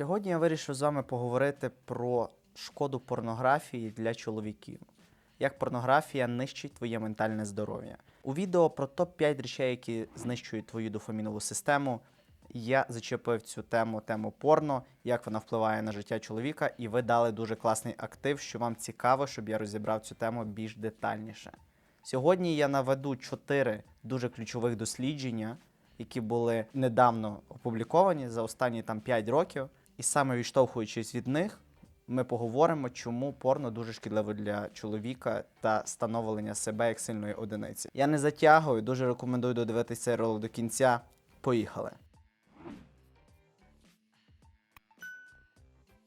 Сьогодні я вирішив з вами поговорити про шкоду порнографії для чоловіків. Як порнографія нищить твоє ментальне здоров'я. У відео про топ-5 речей, які знищують твою дофамінову систему, я зачепив цю тему, тему порно, як вона впливає на життя чоловіка, і ви дали дуже класний актив, що вам цікаво, щоб я розібрав цю тему більш детальніше. Сьогодні я наведу чотири дуже ключових дослідження, які були недавно опубліковані за останні там 5 років. І саме відштовхуючись від них, ми поговоримо, чому порно дуже шкідливо для чоловіка та становлення себе як сильної одиниці. Я не затягую, дуже рекомендую додивитися цей ролик до кінця. Поїхали.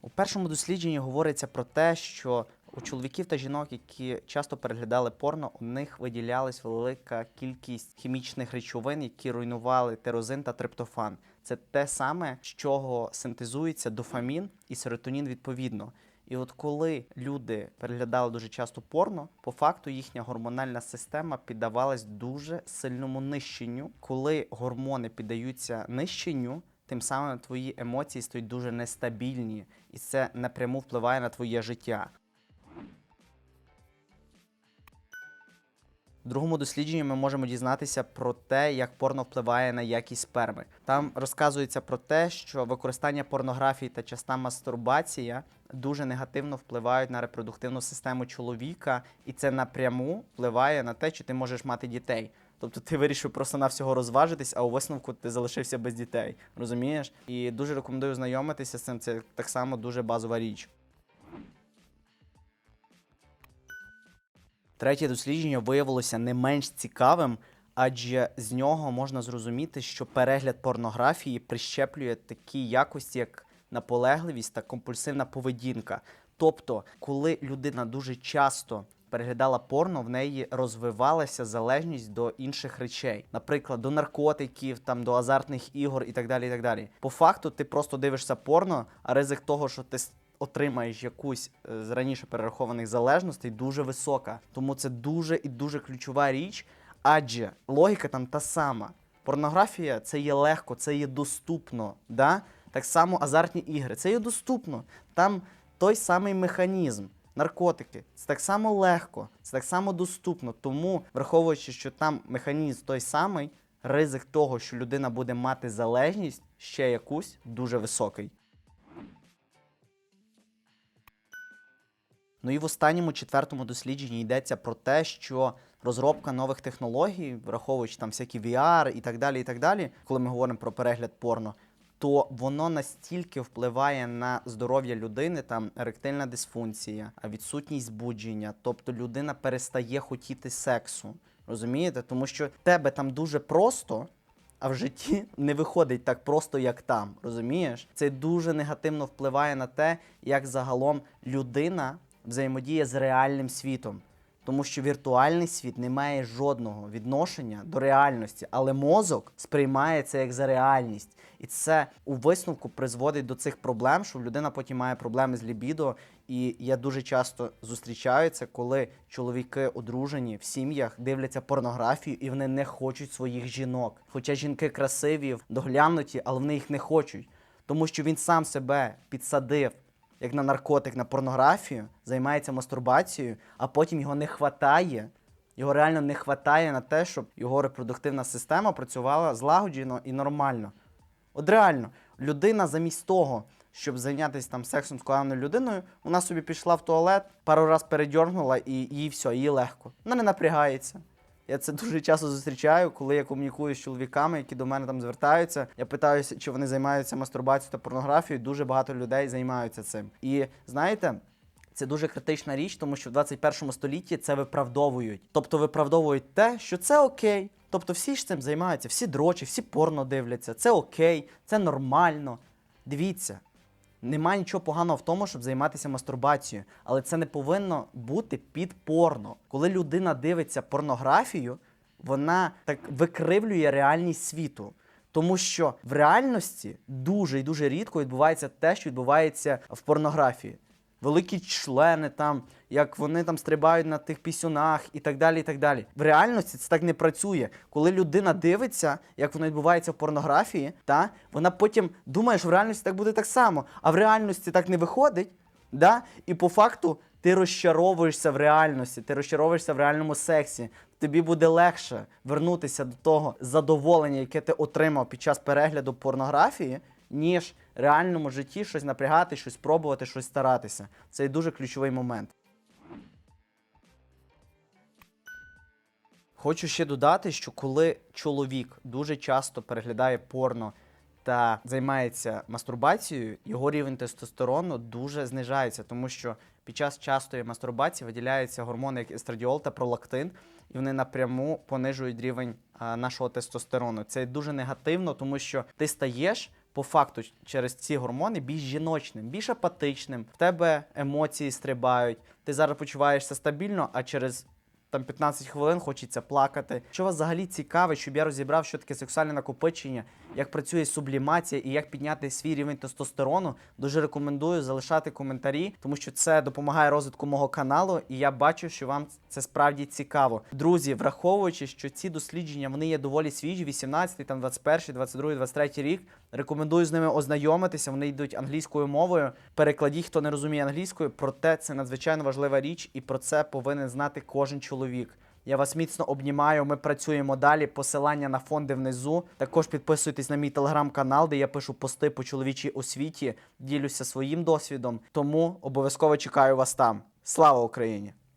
У першому дослідженні говориться про те, що у чоловіків та жінок, які часто переглядали порно, у них виділялась велика кількість хімічних речовин, які руйнували тирозин та триптофан. Це те саме, з чого синтезується дофамін і серотонін відповідно. І от коли люди переглядали дуже часто порно, по факту їхня гормональна система піддавалась дуже сильному нищенню. Коли гормони піддаються нищенню, тим самим твої емоції стають дуже нестабільні, і це напряму впливає на твоє життя. В другому дослідженні ми можемо дізнатися про те, як порно впливає на якість сперми. Там розказується про те, що використання порнографії та часта мастурбація дуже негативно впливають на репродуктивну систему чоловіка, і це напряму впливає на те, чи ти можеш мати дітей. Тобто ти вирішив просто навсього розважитись, а у висновку ти залишився без дітей. Розумієш? І дуже рекомендую знайомитися з цим. Це так само дуже базова річ. Третє дослідження виявилося не менш цікавим, адже з нього можна зрозуміти, що перегляд порнографії прищеплює такі якості, як наполегливість та компульсивна поведінка. Тобто, коли людина дуже часто переглядала порно, в неї розвивалася залежність до інших речей, наприклад, до наркотиків, там до азартних ігор і так далі. І так далі. По факту, ти просто дивишся порно, а ризик того, що ти отримаєш якусь е, з раніше перерахованих залежностей, дуже висока. Тому це дуже і дуже ключова річ, адже логіка там та сама. Порнографія це є легко, це є доступно. Да? Так само азартні ігри, це є доступно. Там той самий механізм. Наркотики це так само легко, це так само доступно. Тому, враховуючи, що там механізм той самий, ризик того, що людина буде мати залежність ще якусь, дуже високий. Ну і в останньому четвертому дослідженні йдеться про те, що розробка нових технологій, враховуючи там всякі VR і так далі, і так далі, коли ми говоримо про перегляд порно, то воно настільки впливає на здоров'я людини, там еректильна дисфункція, відсутність збудження, тобто людина перестає хотіти сексу. Розумієте? Тому що тебе там дуже просто, а в житті не виходить так просто, як там. Розумієш? Це дуже негативно впливає на те, як загалом людина взаємодіє з реальним світом. Тому що віртуальний світ не має жодного відношення до реальності, але мозок сприймає це як за реальність. І це у висновку призводить до цих проблем, що людина потім має проблеми з лібідо. І я дуже часто зустрічаю це, коли чоловіки одружені в сім'ях дивляться порнографію і вони не хочуть своїх жінок. Хоча жінки красиві, доглянуті, але вони їх не хочуть. Тому що він сам себе підсадив як на наркотик, на порнографію, займається мастурбацією, а потім його не хватає. Його реально не хватає на те, щоб його репродуктивна система працювала злагоджено і нормально. От реально, людина замість того, щоб зайнятися там сексом з коханою людиною, вона собі пішла в туалет, пару раз передьоргнула і їй все, їй легко. Вона не напрягається. Я це дуже часто зустрічаю, коли я комунікую з чоловіками, які до мене там звертаються. Я питаюся, чи вони займаються мастурбацією та порнографією. Дуже багато людей займаються цим. І знаєте. Це дуже критична річ, тому що в 21 столітті це виправдовують. Тобто виправдовують те, що це окей. Тобто всі ж цим займаються, всі дрочі, всі порно дивляться. Це окей, це нормально. Дивіться, немає нічого поганого в тому, щоб займатися мастурбацією, але це не повинно бути під порно. Коли людина дивиться порнографію, вона так викривлює реальність світу. Тому що в реальності дуже і дуже рідко відбувається те, що відбувається в порнографії. Великі члени, там, як вони там стрибають на тих пісюнах і так далі. і так далі. В реальності це так не працює. Коли людина дивиться, як воно відбувається в порнографії, та, вона потім думає, що в реальності так буде так само, а в реальності так не виходить. Да? І по факту ти розчаровуєшся в реальності, ти розчаровуєшся в реальному сексі. Тобі буде легше вернутися до того задоволення, яке ти отримав під час перегляду порнографії, ніж реальному житті щось напрягати, щось пробувати, щось старатися. Це дуже ключовий момент. Хочу ще додати, що коли чоловік дуже часто переглядає порно та займається мастурбацією, його рівень тестостерону дуже знижається, тому що під час частої мастурбації виділяються гормони, як естрадіол та пролактин, і вони напряму понижують рівень нашого тестостерону. Це дуже негативно, тому що ти стаєш. По факту через ці гормони більш жіночним, більш апатичним, в тебе емоції стрибають, ти зараз почуваєшся стабільно, а через там 15 хвилин хочеться плакати. Що вас взагалі цікавить, щоб я розібрав, що таке сексуальне накопичення, як працює сублімація і як підняти свій рівень тестостерону, дуже рекомендую залишати коментарі, тому що це допомагає розвитку мого каналу, і я бачу, що вам це справді цікаво. Друзі, враховуючи, що ці дослідження вони є доволі свіжі, 18, там 21, 22, 23 рік. Рекомендую з ними ознайомитися. Вони йдуть англійською мовою. Перекладіть, хто не розуміє англійською, проте це надзвичайно важлива річ, і про це повинен знати кожен чоловік. Я вас міцно обнімаю. Ми працюємо далі. Посилання на фонди внизу. Також підписуйтесь на мій телеграм-канал, де я пишу пости по чоловічій освіті, ділюся своїм досвідом. Тому обов'язково чекаю вас там. Слава Україні!